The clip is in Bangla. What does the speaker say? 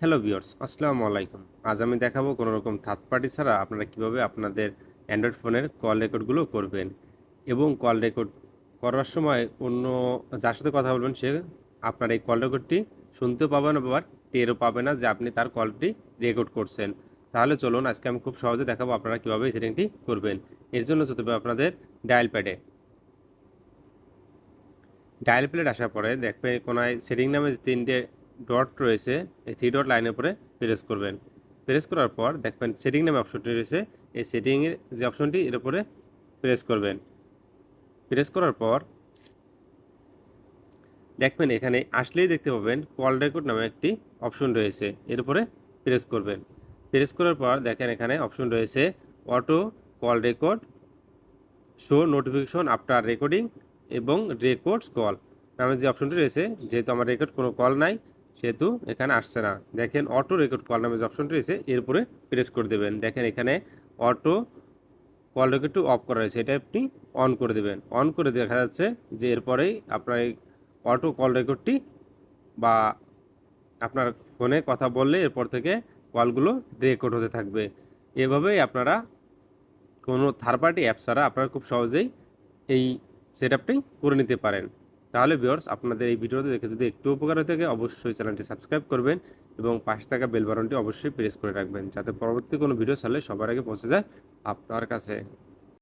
হ্যালো ভিউয়ার্স আসসালামু আলাইকুম। আজ আমি দেখাবো কোনো রকম থার্ড পার্টি ছাড়া আপনারা কীভাবে আপনাদের অ্যান্ড্রয়েড ফোনের কল রেকর্ডগুলো করবেন এবং কল রেকর্ড করার সময় অন্য যার সাথে কথা বলবেন সে আপনার এই কল রেকর্ডটি শুনতেও পাবে না আবার টেরও পাবে না যে আপনি তার কলটি রেকর্ড করছেন। তাহলে চলুন, আজকে আমি খুব সহজে দেখাবো আপনারা কীভাবে এই সেটিংটি করবেন। এর জন্য যেতে হবে আপনাদের ডায়াল প্যাডে ডায়াল প্যাড আসার পরে দেখবেন কোনায় সেটিং নামে তিনটে ডট রয়েছে, এই থ্রি ডট লাইনের উপরে প্রেস করবেন। প্রেস করার পর দেখবেন সেটিং নামে অপশনটি রয়েছে, এই সেটিংয়ের যে অপশনটি এর উপরে প্রেস করবেন। প্রেস করার পর দেখবেন এখানে আসলেই দেখতে পাবেন কল রেকর্ড নামে একটি অপশন রয়েছে, এর উপরে প্রেস করবেন। প্রেস করার পর দেখেন এখানে অপশন রয়েছে auto call record show notification after recording এবং রেকর্ডস কল নামে যে অপশনটি রয়েছে, যেহেতু আমার রেকর্ড কোনো কল নাই সেহেতু এখানে আসছে না। দেখেন অটো রেকর্ড কল নামে যে অপশনটি রয়েছে এর উপরে প্রেস করে দেবেন। দেখেন এখানে অটো কল রেকর্ডটি অফ করা রয়েছে। এটা আপনি অন করে দেবেন। অন করে দেখা যাচ্ছে যে এরপরেই আপনার এই অটো কল রেকর্ডটি বা আপনার ফোনে কথা বললে এরপর থেকে কলগুলো রেকর্ড হতে থাকবে। এভাবেই আপনারা কোনো থার্ড পার্টি অ্যাপ ছাড়া আপনারা খুব সহজেই এই সেট আপটি করে নিতে পারেন। তাহলে ভিওর্স আপনাদের এই ভিডিওতে দেখে যদি একটু উপকার হয়ে থাকে, অবশ্যই চ্যানেলটি সাবস্ক্রাইব করবেন এবং পাশে থাকা বেল বাটনটি অবশ্যই প্রেস করে রাখবেন, যাতে পরবর্তী কোনো ভিডিও ছাড়লে সবার আগে পৌঁছে যায় আপনার কাছে।